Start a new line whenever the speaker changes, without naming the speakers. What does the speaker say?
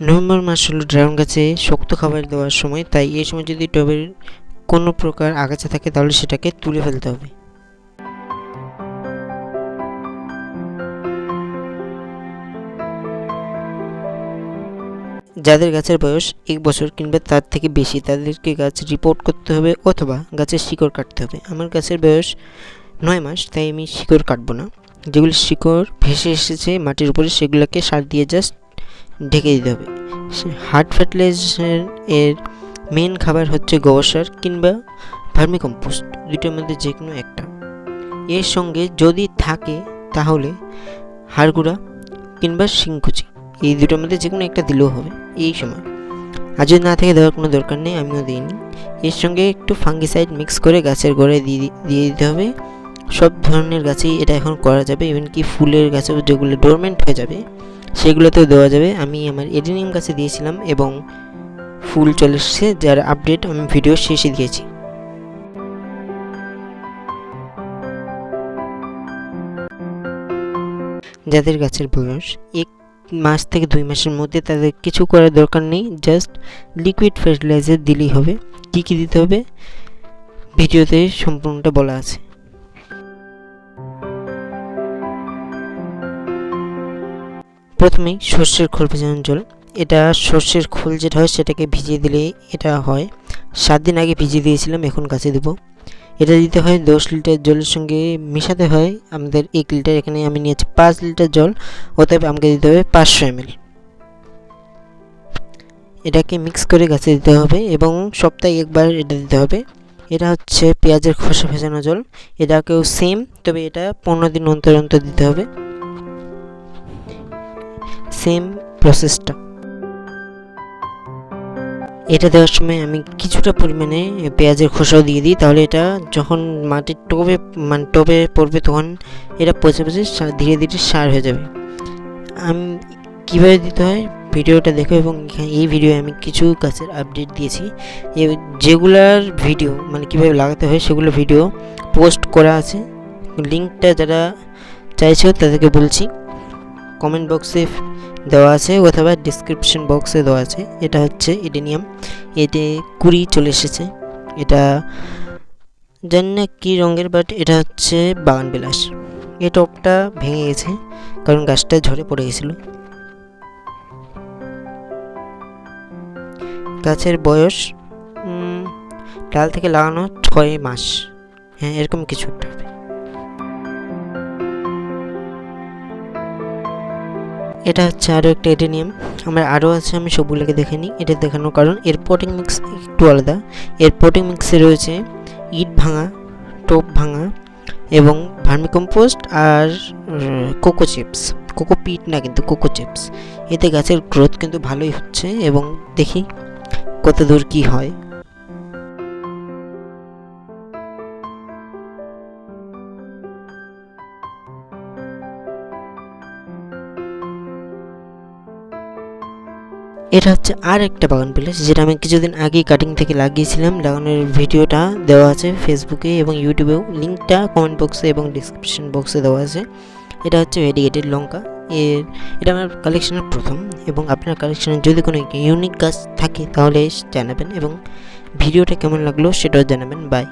November মাস হলো dragon গাছে শক্ত খাবার দেওয়ার সময়, তাই এই সময় যদি টবের কোনো প্রকার আগাছা থাকে, তাহলে সেটাকে তুলে ফেলতে হবে। যাদের গাছের বয়স এক বছর কিংবা তার থেকে বেশি, তাদেরকে গাছ রিপোর্ট করতে হবে অথবা গাছের শিকড় কাটতে হবে। আমার গাছের বয়স নয় মাস, তাই আমি শিকড় কাটবো না। যেগুলি শিকড় ভেসে এসেছে মাটির উপরে, সেগুলোকে সার দিয়ে জাস্ট ঢেকে দিতে হবে। হার্ট ফার্টিলাইজার এর মেন খাবার হচ্ছে গোবর সার কিংবা ভার্মি কম্পোস্ট দুটোর মধ্যে যে কোনো একটা। এর সঙ্গে যদি থাকে, তাহলে হাড়গুঁড়া কিংবা শিংকুচি, এই দুটোর মধ্যে যে কোনো একটা দিলেও হবে এই সময়। আর যদি না থাকে, দেওয়ার কোনো দরকার নেই, আমিও দিইনি। এর সঙ্গে একটু ফাঙ্গিসাইড মিক্স করে গাছের গোড়ায় দিয়ে দিয়ে দিতে হবে। সব ধরনের গাছেই এটা এখন করা যাবে। ইভেন কি ফুলের গাছে যেগুলো ডোরমেন্ট হয়ে যাবে সেগুলোতেও দেওয়া যাবে। আমি আমার এডিনিয়াম গাছে দিয়েছিলাম এবং ফুল চলে এসেছে, যার আপডেট আমি ভিডিও শেষে দিয়েছি। যাদের গাছের বয়স এক মাস থেকে দুই মাসের মধ্যে তাদের কিছু করার দরকার নেই, জাস্ট লিকুইড ফার্টিলাইজার দিলেই হবে। কী কী দিতে হবে? ভিডিওতে সম্পূর্ণটা বলা আছে। প্রথমেই সর্ষের খোল ভেজানোর জল। এটা সর্ষের খোল যেটা হয়, সেটাকে ভিজিয়ে দিলে এটা হয়। সাত দিন আগে ভিজিয়ে দিয়েছিলাম, এখন গাছে দেবো। এটা দিতে হয় দশ লিটার জলের সঙ্গে মেশাতে হয়। আমাদের এক লিটার, এখানে আমি নিয়েছি পাঁচ লিটার জল, অতএব আমাকে দিতে হবে পাঁচশো এমএল। এটাকে মিক্স করে গাছে দিতে হবে এবং সপ্তাহে একবার এটা দিতে হবে। এটা হচ্ছে পেঁয়াজের খোসা ভেজানো জল। এটাকেও সেম তবে এটা পনেরো দিন অন্তর অন্তর দিতে হবে। সেম প্রসেসটা এটা দেওয়ার সময় আমি কিছুটা পরিমাণে পেঁয়াজের খোসাও দিয়ে দিই। তাহলে এটা যখন মাটির টবে মানে টবে পড়বে তখন এটা পচে পচে ধীরে ধীরে সার হয়ে যাবে। আমি, কীভাবে দিতে হয় ভিডিওটা দেখো এবং এই ভিডিও আমি কিছু গাছের আপডেট দিয়েছি। যেগুলার ভিডিও মানে কীভাবে লাগাতে হয় সেগুলো ভিডিও পোস্ট করা আছে। লিঙ্কটা যারা চাইছো তাদেরকে বলছি। কমেন্ট বক্সে দেওয়া আছে, অথবা ডিসক্রিপশন বক্সে দেওয়া আছে। এটা হচ্ছে ইডেনিয়াম এতে কুড়ি চলে এসেছে। এটা জানি না কী রঙের বাট এটা হচ্ছে বাগান বিলাস এই টপটা ভেঙে গেছে, কারণ গাছটা ঝরে পড়ে গেছিল। গাছের বয়স ডাল থেকে লাগানো ছয় মাস। হ্যাঁ এরকম কিছু একটা হবে। এটা হচ্ছে আরও একটা এডেনিয়াম। আমার আরও আছে, আমি সবগুলোকে দেখে নিই। এটা দেখানোর কারণ, এর পটিং মিক্স একটু আলাদা। এর পটিং মিক্সে রয়েছে ইট ভাঙা, টোপ ভাঙা এবং ভার্মিকম্পোস্ট আর কোকো চিপস। কোকো পিট না কিন্তু, কোকো চিপস। এতে গাছের গ্রোথ কিন্তু ভালোই হচ্ছে এবং দেখি কত দূর কী হয়। এটা হচ্ছে আর একটা বাগান প্লেস যেটা আমি কিছুদিন আগেই কাটিং থেকে লাগিয়েছিলাম। লাগানোর ভিডিওটা দেওয়া আছে ফেসবুকে এবং ইউটিউবেও লিঙ্কটা কমেন্ট বক্সে এবং ডিসক্রিপশন বক্সে দেওয়া আছে। এটা হচ্ছে ভেডিকেটেড লঙ্কা। এর, এটা আমার কালেকশনের প্রথম এবং আপনার কালেকশনে যদি কোনো ইউনিক গাছ থাকে তাহলে জানাবেন এবং ভিডিওটা কেমন লাগল সেটাও জানাবেন। বাই